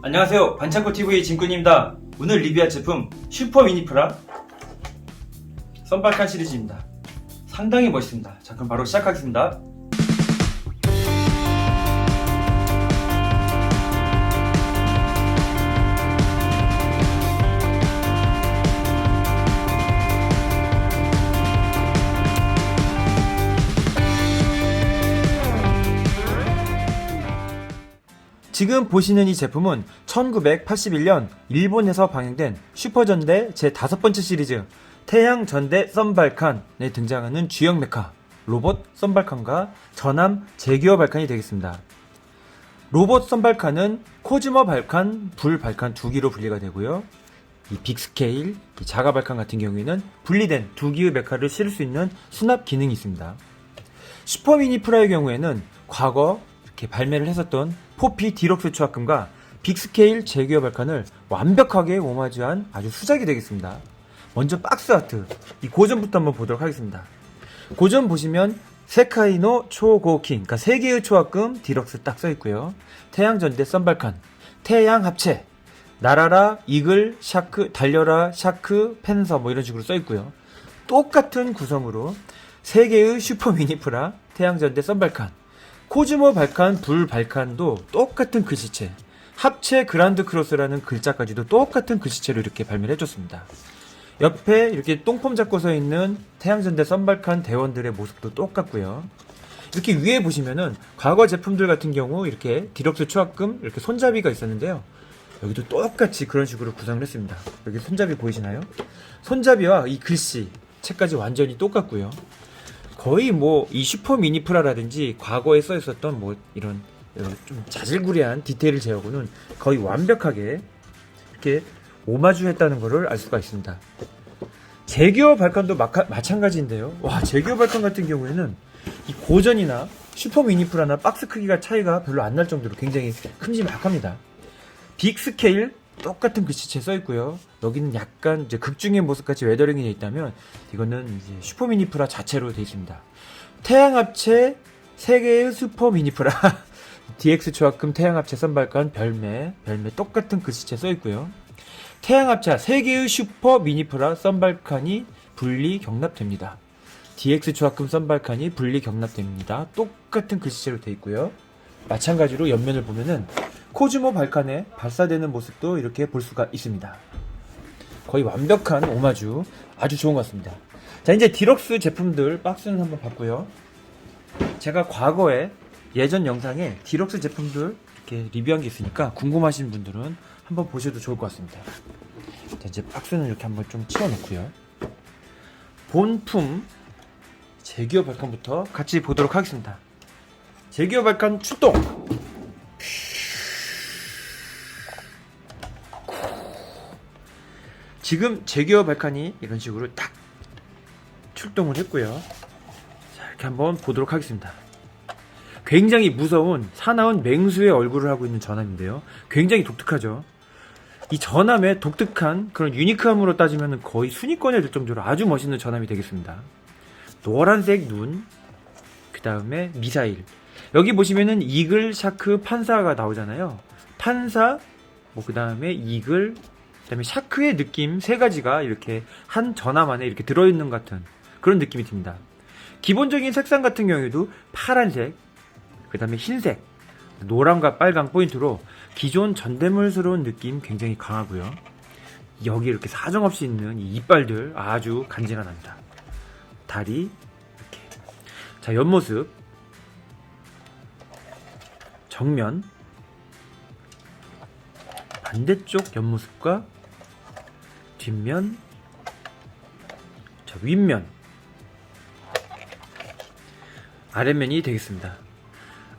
안녕하세요. 반창고TV 진꾼입니다. 오늘 리뷰할 제품 슈퍼 미니프라 썬발칸 시리즈입니다. 상당히 멋있습니다. 자, 그럼 바로 시작하겠습니다. 지금 보시는 이 제품은 1981년 일본에서 방영된 슈퍼전대 제 다섯 번째 시리즈 태양전대 썬발칸에 등장하는 주역 메카 로봇 썬발칸과 전함 제기어 발칸이 되겠습니다. 로봇 썬발칸은 코즈머 발칸, 불 발칸 두 기로 분리가 되고요. 이 빅스케일, 이 자가 발칸 같은 경우에는 분리된 두 기의 메카를 실을 수 있는 수납 기능이 있습니다. 슈퍼 미니 프라의 경우에는 과거 이렇게 발매를 했었던 포피 디럭스 초합금과 빅스케일 제기어 발칸을 완벽하게 오마주한 아주 수작이 되겠습니다. 먼저 박스 아트, 이 고전부터 한번 보도록 하겠습니다. 고전 보시면 세카이노 초고킹, 그러니까 세 개의 초합금 디럭스 딱 써 있고요. 태양전대 썬발칸, 태양 합체, 날아라, 이글, 샤크, 달려라, 샤크, 펜서 뭐 이런 식으로 써 있고요. 똑같은 구성으로 세 개의 슈퍼 미니프라, 태양전대 썬발칸, 코즈모 발칸, 불 발칸도 똑같은 글씨체, 합체 그란드 크로스라는 글자까지도 똑같은 글씨체로 이렇게 발매를 해줬습니다. 옆에 이렇게 똥폼 잡고 서 있는 태양전대 썬발칸 대원들의 모습도 똑같고요. 이렇게 위에 보시면은 과거 제품들 같은 경우 이렇게 디럭스 초합금 이렇게 손잡이가 있었는데요. 여기도 똑같이 그런 식으로 구성을 했습니다. 여기 손잡이 보이시나요? 손잡이와 이 글씨 책까지 완전히 똑같고요. 거의 뭐 이 슈퍼 미니프라라든지 과거에 써 있었던 뭐 이런 좀 자질구레한 디테일을 제하고는 거의 완벽하게 이렇게 오마주했다는 것을 알 수가 있습니다. 제기어 발칸도 마카- 마찬가지인데요. 와 제기어 발칸 같은 경우에는 이 고전이나 슈퍼 미니프라나 박스 크기가 차이가 별로 안 날 정도로 굉장히 큼지막합니다. 빅 스케일 똑같은 글씨체 써 있고요. 여기는 약간 이제 극중의 모습같이 웨더링이 되어 있다면 이거는 이제 슈퍼 미니프라 자체로 되어 있습니다. 태양 합체 세 개의 슈퍼 미니프라 DX 초합금 태양 합체 선발관 별매 별매 똑같은 글씨체 써 있고요. 태양 합체 세 개의 슈퍼 미니프라 썬발칸이 분리 경납됩니다. DX 조합금 썬발칸이 분리 경납됩니다. 똑같은 글씨체로 되어 있고요. 마찬가지로 옆면을 보면은 코즈모 발칸에 발사되는 모습도 이렇게 볼 수가 있습니다. 거의 완벽한 오마주 아주 좋은 것 같습니다. 자 이제 디럭스 제품들 박스는 한번 봤고요. 제가 과거에 예전 영상에 디럭스 제품들 이렇게 리뷰한 게 있으니까 궁금하신 분들은 한번 보셔도 좋을 것 같습니다. 자 이제 박스는 이렇게 한번 좀 치워놓고요. 본품 제기어 발칸부터 같이 보도록 하겠습니다. 제기어 발칸 출동! 지금 제기어 발칸이 이런 식으로 딱 출동을 했고요. 자, 이렇게 한번 보도록 하겠습니다. 굉장히 무서운 사나운 맹수의 얼굴을 하고 있는 전함인데요. 굉장히 독특하죠. 이 전함의 독특한 그런 유니크함으로 따지면 거의 순위권에 들 정도로 아주 멋있는 전함이 되겠습니다. 노란색 눈, 그 다음에 미사일. 여기 보시면은 이글, 샤크, 판사가 나오잖아요. 판사, 뭐 그 다음에 이글, 그 다음에 샤크의 느낌 세 가지가 이렇게 한 전함 안에 이렇게 들어있는 것 같은 그런 느낌이 듭니다. 기본적인 색상 같은 경우에도 파란색, 그 다음에 흰색, 노랑과 빨강 포인트로 기존 전대물스러운 느낌 굉장히 강하고요. 여기 이렇게 사정없이 있는 이 이빨들 아주 간지나납니다. 다리 이렇게 자 옆모습 정면 반대쪽 옆모습과 뒷면 자 윗면 아랫면이 되겠습니다.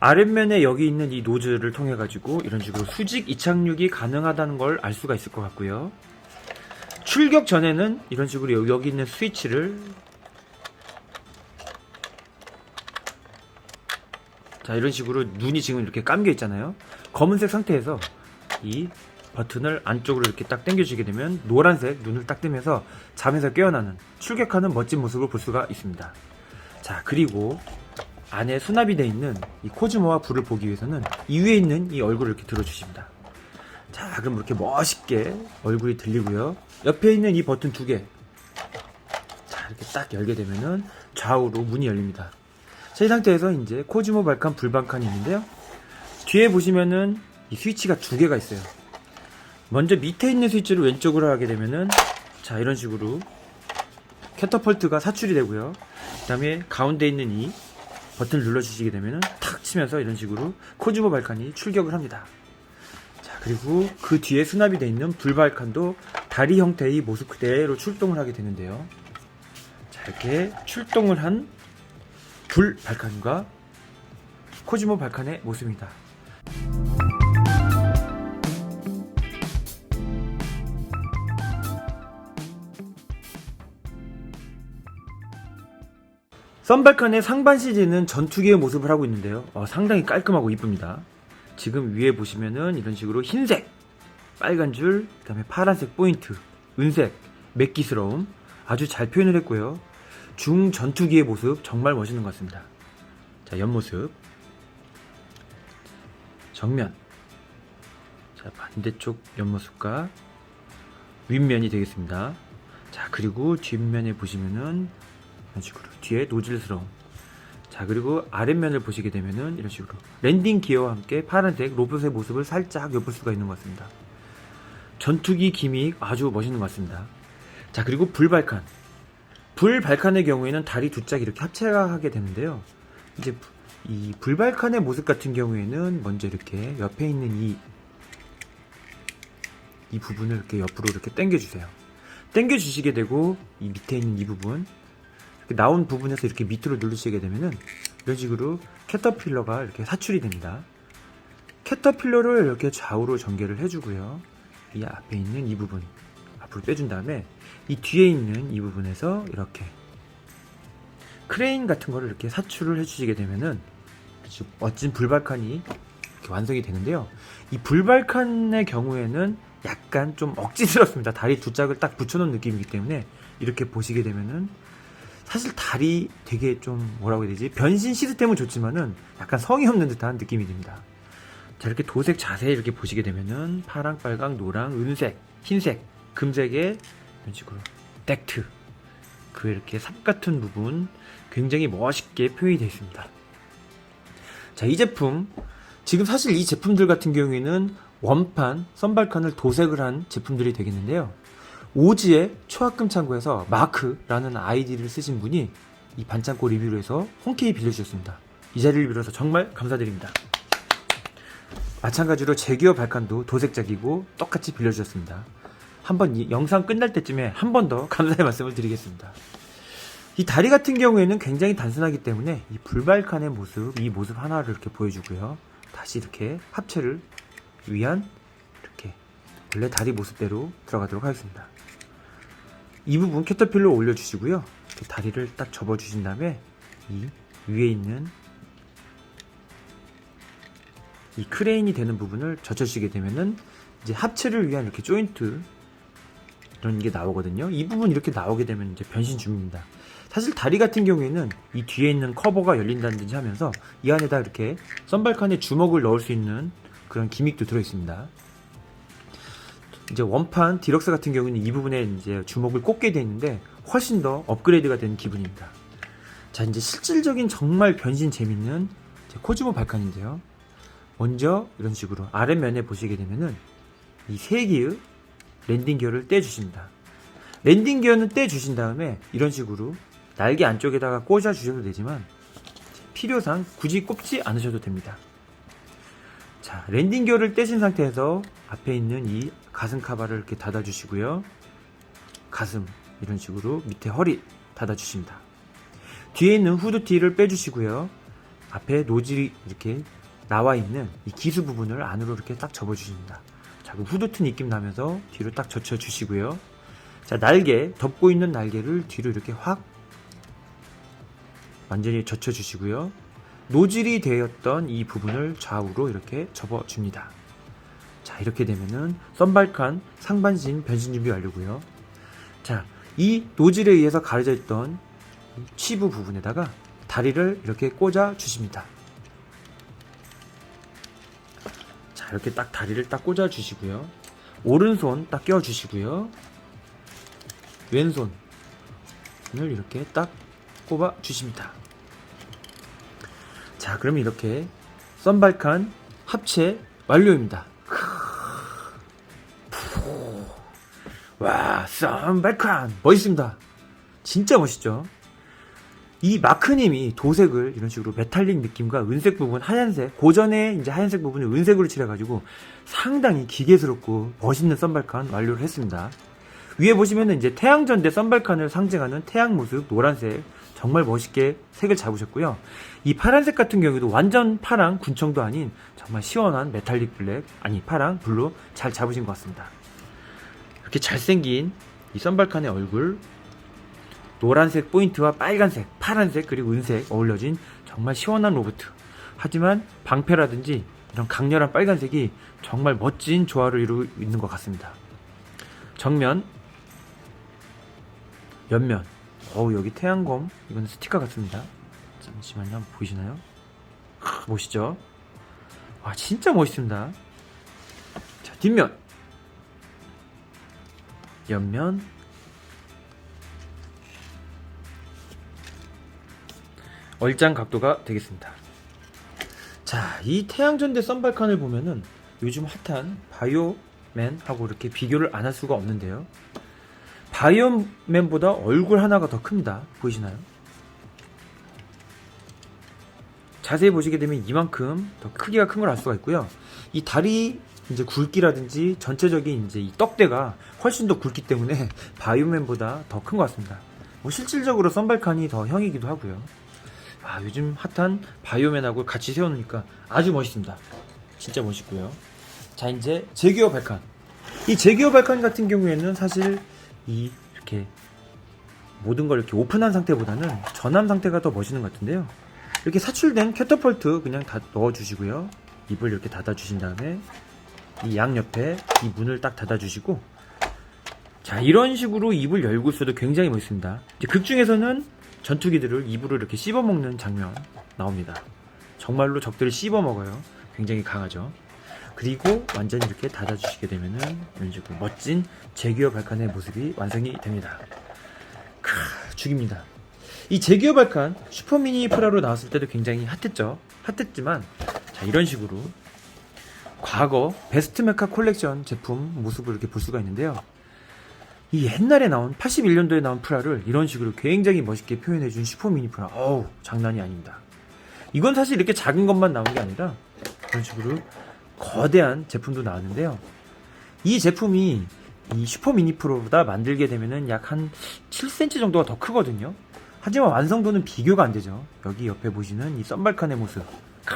아랫면에 여기 있는 이 노즐을 통해 가지고 이런 식으로 수직 이착륙이 가능하다는 걸 알 수가 있을 것 같고요. 출격 전에는 이런 식으로 여기- 있는 스위치를 자 이런 식으로 눈이 지금 이렇게 감겨 있잖아요. 검은색 상태에서 이 버튼을 안쪽으로 이렇게 딱 당겨주게 되면 노란색 눈을 딱 뜨면서 잠에서 깨어나는 출격하는 멋진 모습을 볼 수가 있습니다. 자 그리고 안에 수납이 되어 있는 이 코즈모와 불을 보기 위해서는 이 위에 있는 이 얼굴을 이렇게 들어주십니다. 자, 그럼 이렇게 멋있게 얼굴이 들리고요. 옆에 있는 이 버튼 두 개. 자, 이렇게 딱 열게 되면은 좌우로 문이 열립니다. 자, 이 상태에서 이제 코즈모 발칸 불발칸이 있는데요. 뒤에 보시면은 이 스위치가 두 개가 있어요. 먼저 밑에 있는 스위치를 왼쪽으로 하게 되면은 자, 이런 식으로 캐터펄트가 사출이 되고요. 그 다음에 가운데 있는 이 버튼을 눌러주시게 되면은 탁 치면서 이런 식으로 코즈모 발칸이 출격을 합니다. 자, 그리고 그 뒤에 수납이 되어 있는 불발칸도 다리 형태의 모습 그대로 출동을 하게 되는데요. 자, 이렇게 출동을 한 불발칸과 코즈모 발칸의 모습입니다. 썬발칸의 상반 시즌은 전투기의 모습을 하고 있는데요. 어, 상당히 깔끔하고 이쁩니다. 지금 위에 보시면은 이런 식으로 흰색, 빨간 줄, 그 다음에 파란색 포인트, 은색, 맥기스러움 아주 잘 표현을 했고요. 중 전투기의 모습 정말 멋있는 것 같습니다. 자, 옆모습. 정면. 자, 반대쪽 옆모습과 윗면이 되겠습니다. 자, 그리고 뒷면에 보시면은 이런 식으로 뒤에 노즐스러움. 자, 그리고 아랫면을 보시게 되면은 이런 식으로 랜딩 기어와 함께 파란색 로봇의 모습을 살짝 엿볼 수가 있는 것 같습니다. 전투기 기믹 아주 멋있는 것 같습니다. 자, 그리고 불발칸. 불발칸의 경우에는 다리 두 짝이 이렇게 합체가 하게 되는데요. 이제 부- 이 불발칸의 모습 같은 경우에는 먼저 이렇게 옆에 있는 이, 이 부분을 이렇게 옆으로 이렇게 당겨주세요. 당겨주시게 되고, 이 밑에 있는 이 부분, 나온 부분에서 이렇게 밑으로 누르시게 되면은, 이런 식으로 캐터필러가 이렇게 사출이 됩니다. 캐터필러를 이렇게 좌우로 전개를 해주고요. 이 앞에 있는 이 부분, 앞으로 빼준 다음에, 이 뒤에 있는 이 부분에서 이렇게 크레인 같은 거를 이렇게 사출을 해주시게 되면은 멋진 불발칸이 완성이 되는데요. 이 불발칸의 경우에는 약간 좀 억지스럽습니다. 다리 두 짝을 딱 붙여놓은 느낌이기 때문에 이렇게 보시게 되면은 사실 다리 되게 좀 뭐라고 해야 되지? 변신 시스템은 좋지만은 약간 성의 없는 듯한 느낌이 듭니다. 자 이렇게 도색 자세히 이렇게 보시게 되면은 파랑, 빨강, 노랑, 은색, 흰색, 금색의 이런 식으로 덱트 그 이렇게 삽 같은 부분 굉장히 멋있게 표현이 되어 있습니다. 자, 이 제품 지금 사실 이 제품들 같은 경우에는 원판 선발칸을 도색을 한 제품들이 되겠는데요. 오지의 초합금 창고에서 마크라는 아이디를 쓰신 분이 이 반창고 해서 홍케이 빌려주셨습니다. 이 자리를 빌어서 정말 감사드립니다. 마찬가지로 제기어 발칸도 도색작이고 똑같이 빌려주셨습니다. 한번 이 영상 끝날 때쯤에 한 번 더 감사의 말씀을 드리겠습니다. 이 다리 같은 경우에는 굉장히 단순하기 때문에 이 불발칸의 모습, 이 모습 하나를 이렇게 보여주고요. 다시 이렇게 합체를 위한 원래 다리 모습대로 들어가도록 하겠습니다. 이 부분 캐터필러 올려주시고요. 다리를 딱 접어주신 다음에 이 위에 있는 이 크레인이 되는 부분을 젖혀주시게 되면은 이제 합체를 위한 이렇게 조인트 이런 게 나오거든요. 이 부분 이렇게 나오게 되면 이제 변신 중입니다. 사실 다리 같은 경우에는 이 뒤에 있는 커버가 열린다든지 하면서 이 안에다 이렇게 썬발칸에 주먹을 넣을 수 있는 그런 기믹도 들어 있습니다. 이제 원판 디럭스 같은 경우는 이 부분에 이제 주먹을 꽂게 돼 있는데 훨씬 더 업그레이드가 된 기분입니다. 자 이제 실질적인 정말 변신 재밌는 코즈모 발칸인데요. 먼저 이런 식으로 아랫면에 보시게 되면은 이 세 개의 랜딩 기어를 떼주십니다. 랜딩 기어는 떼주신 다음에 이런 식으로 날개 안쪽에다가 꽂아 주셔도 되지만 필요상 굳이 꼽지 않으셔도 됩니다. 자, 랜딩 기어를 떼신 상태에서 앞에 있는 이 가슴 카바를 이렇게 닫아 주시고요. 가슴 이런 식으로 밑에 허리 닫아 주십니다. 뒤에 있는 후드티를 빼 주시고요. 앞에 노즐이 이렇게 나와 있는 이 기수 부분을 안으로 이렇게 딱 접어 주십니다. 자, 그 후드티 느낌 나면서 뒤로 딱 젖혀 주시고요. 자, 날개, 덮고 있는 날개를 뒤로 이렇게 확 완전히 젖혀 주시고요. 노즐이 되었던 이 부분을 좌우로 이렇게 접어 줍니다. 자, 이렇게 되면은 썬발칸 상반신 변신 준비 완료고요. 자, 이 노즐에 의해서 가려져 있던 이 치부 부분에다가 다리를 이렇게 꽂아 주십니다. 자, 이렇게 딱 다리를 딱 꽂아 주시고요. 오른손 딱 껴 주시고요. 왼손을 이렇게 딱 꼽아 주십니다. 자, 그럼 이렇게 썬발칸 합체 완료입니다. 와, 썬발칸 멋있습니다. 진짜 멋있죠? 이 마크님이 도색을 이런 식으로 메탈릭 느낌과 은색 부분 하얀색 고전에 이제 하얀색 부분을 은색으로 칠해가지고 상당히 기계스럽고 멋있는 썬발칸 완료를 했습니다. 위에 보시면은 이제 태양전대 썬발칸을 상징하는 태양 모습 노란색 정말 멋있게 색을 잡으셨고요. 이 파란색 같은 경우에도 완전 파랑 군청도 아닌 정말 시원한 메탈릭 블랙 아니 파랑 블루 잘 잡으신 것 같습니다. 이렇게 잘생긴 이 썬발칸의 얼굴 노란색 포인트와 빨간색, 파란색 그리고 은색 어울려진 정말 시원한 로봇. 하지만 방패라든지 이런 강렬한 빨간색이 정말 멋진 조화를 이루고 있는 것 같습니다. 정면, 옆면. 어우 여기 태양검 이건 스티커 같습니다. 잠시만요, 보이시나요? 크, 멋있죠? 와 진짜 멋있습니다. 자 뒷면, 옆면, 얼짱 각도가 되겠습니다. 자, 이 태양전대 썬발칸을 보면은 요즘 핫한 바이오맨하고 이렇게 비교를 안 할 수가 없는데요. 바이오맨보다 얼굴 하나가 더 큽니다. 보이시나요? 자세히 보시게 되면 이만큼 더 크기가 큰 걸 알 수가 있고요. 이 다리 이제 굵기라든지 전체적인 이제 이 떡대가 훨씬 더 굵기 때문에 바이오맨보다 더 큰 것 같습니다. 뭐 실질적으로 썬발칸이 더 형이기도 하고요. 아, 요즘 핫한 바이오맨하고 같이 세워놓으니까 아주 멋있습니다. 진짜 멋있고요. 자, 이제 제기어 발칸. 이 제기어 발칸 같은 경우에는 사실 이 이렇게 모든 걸 이렇게 오픈한 상태보다는 전함 상태가 더 멋있는 것 같은데요. 이렇게 사출된 캐터펄트 그냥 다 넣어주시고요. 입을 이렇게 닫아주신 다음에 이 양 옆에 이 문을 딱 닫아주시고 자 이런 식으로 입을 열고 있어도 굉장히 멋있습니다. 극 중에서는 전투기들을 입으로 이렇게 씹어먹는 장면 나옵니다. 정말로 적들을 씹어먹어요. 굉장히 강하죠. 그리고 완전히 이렇게 닫아주시게 되면은 이런 식으로 멋진 제기어 발칸의 모습이 완성이 됩니다. 크, 죽입니다. 이 제기어 발칸 슈퍼미니 프라로 나왔을 때도 굉장히 핫했죠. 핫했지만 자 이런 식으로 과거 베스트 메카 콜렉션 제품 모습을 이렇게 볼 수가 있는데요. 이 옛날에 나온 81년도에 나온 프라를 이런 식으로 굉장히 멋있게 표현해준 슈퍼미니 프라. 어우, 장난이 아닙니다. 이건 사실 이렇게 작은 것만 나온 게 아니라 이런 식으로 거대한 제품도 나왔는데요. 이 제품이 이 슈퍼 미니 프로보다 만들게 되면은 약 한 7cm 정도가 더 크거든요. 하지만 완성도는 비교가 안 되죠. 여기 옆에 보시는 이 썬발칸의 모습. 크.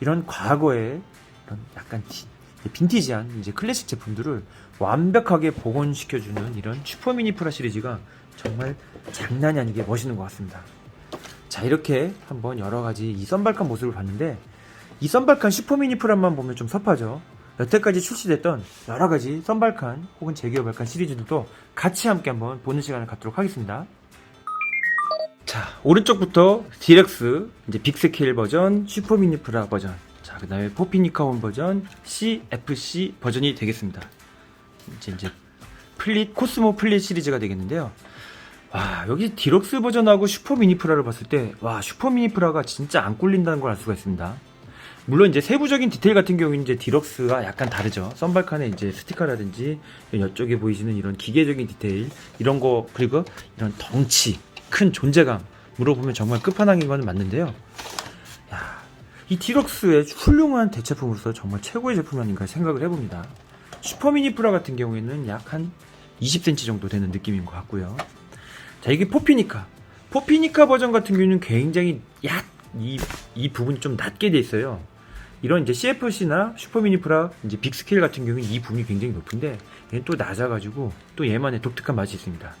이런 과거의 이런 약간 지- 빈티지한 이제 클래식 제품들을 완벽하게 복원시켜주는 이런 슈퍼 미니 프라 시리즈가 정말 장난이 아니게 멋있는 것 같습니다. 자, 이렇게 한번 여러 가지 이 썬발칸 모습을 봤는데, 이 썬발칸 슈퍼미니 프라만 보면 좀 섭하죠. 여태까지 출시됐던 여러 가지 썬발칸 혹은 제기어 발칸 시리즈들도 같이 함께 한번 보는 시간을 갖도록 하겠습니다. 자, 오른쪽부터 디렉스, 이제 빅스케일 버전, 슈퍼미니 프라 버전, 자, 그 다음에 포피니카온 버전, CFC 버전이 되겠습니다. 이제 이제 플릿 코스모 플릿 시리즈가 되겠는데요. 와 여기 디럭스 버전하고 슈퍼 미니 프라를 봤을 때 와 슈퍼 미니 프라가 진짜 안 꿀린다는 걸 알 수가 있습니다. 물론 이제 세부적인 디테일 같은 경우는 이제 디럭스가 약간 다르죠. 썬발칸의 이제 스티커라든지 이쪽에 보이시는 이런 기계적인 디테일 이런 거 그리고 이런 덩치 큰 존재감으로 보면 정말 끝판왕인 건 맞는데요. 야, 이 디럭스의 훌륭한 대체품으로서 정말 최고의 제품 아닌가 생각을 해봅니다. 슈퍼미니 프라 같은 경우에는 약 한 20cm 정도 되는 느낌인 것 같고요. 자, 이게 포피니카. 포피니카 버전 같은 경우는 굉장히 약, 이, 이 부분이 좀 낮게 돼 있어요. 이런 이제 CFC나 슈퍼미니 프라, 이제 빅스케일 같은 경우는 이 부분이 굉장히 높은데, 얘는 또 낮아가지고, 또 얘만의 독특한 맛이 있습니다.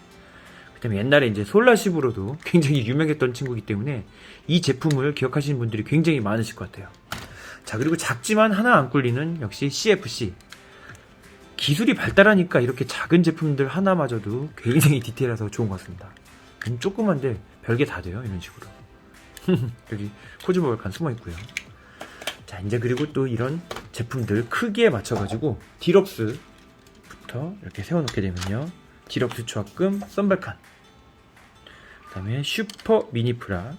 그 다음에 옛날에 이제 솔라십으로도 굉장히 유명했던 친구이기 때문에, 이 제품을 기억하시는 분들이 굉장히 많으실 것 같아요. 자, 그리고 작지만 하나 안 꿀리는 역시 CFC. 기술이 발달하니까 이렇게 작은 제품들 하나마저도 굉장히 디테일해서 좋은 것 같습니다. 음, 조그만데 별게 다 돼요, 이런 식으로. 여기 발칸 숨어 있고요. 자, 이제 그리고 또 이런 제품들 크기에 맞춰가지고 디럭스부터 이렇게 세워놓게 되면요. 디럭스 초합금 썬발칸. 그 다음에 슈퍼 미니프라.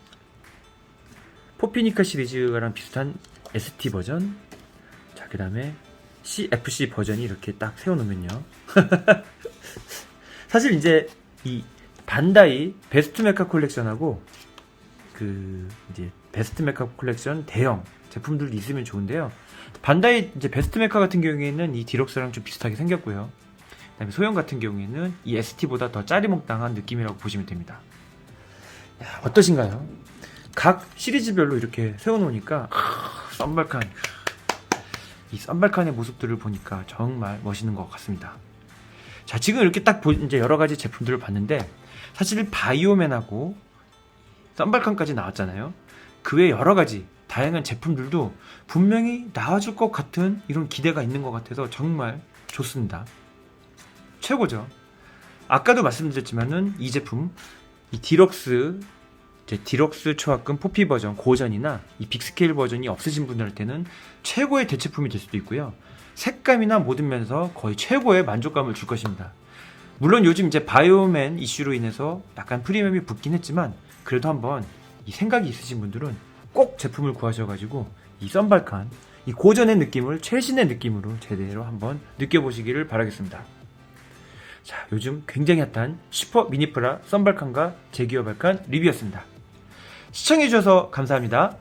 포피니카 시리즈랑 비슷한 ST 버전. 자, 그 다음에 CFC 버전이 이렇게 딱 세워놓으면요. 사실 이제 이 반다이 베스트 메카 콜렉션하고 그 이제 베스트 메카 콜렉션 대형 제품들도 있으면 좋은데요. 반다이 이제 베스트 메카 같은 경우에는 이 디럭스랑 좀 비슷하게 생겼고요. 그다음에 소형 같은 경우에는 이 ST보다 더 짜리몽땅한 느낌이라고 보시면 됩니다. 야, 어떠신가요? 각 시리즈별로 이렇게 세워놓으니까 아, 썬발칸 이 썬발칸의 모습들을 보니까 정말 멋있는 것 같습니다. 자 지금 이렇게 딱 보- 이제 여러 가지 제품들을 봤는데 사실 바이오맨하고 썬발칸까지 나왔잖아요. 그 외 여러 가지 다양한 제품들도 분명히 나와줄 것 같은 이런 기대가 있는 것 같아서 정말 좋습니다. 최고죠. 아까도 말씀드렸지만은 이 제품 이 디럭스 이제 디럭스 초합금 포피 버전 고전이나 이 빅스케일 버전이 없으신 분들한테는 최고의 대체품이 될 수도 있고요. 색감이나 모든 면에서 거의 최고의 만족감을 줄 것입니다. 물론 요즘 이제 바이오맨 이슈로 인해서 약간 프리미엄이 붙긴 했지만 그래도 한번 이 생각이 있으신 분들은 꼭 제품을 구하셔가지고 이 썬발칸 이 고전의 느낌을 최신의 느낌으로 제대로 한번 느껴보시기를 바라겠습니다. 자, 요즘 굉장히 핫한 슈퍼 미니프라 썬발칸과 제기어 발칸 리뷰였습니다. 시청해주셔서 감사합니다.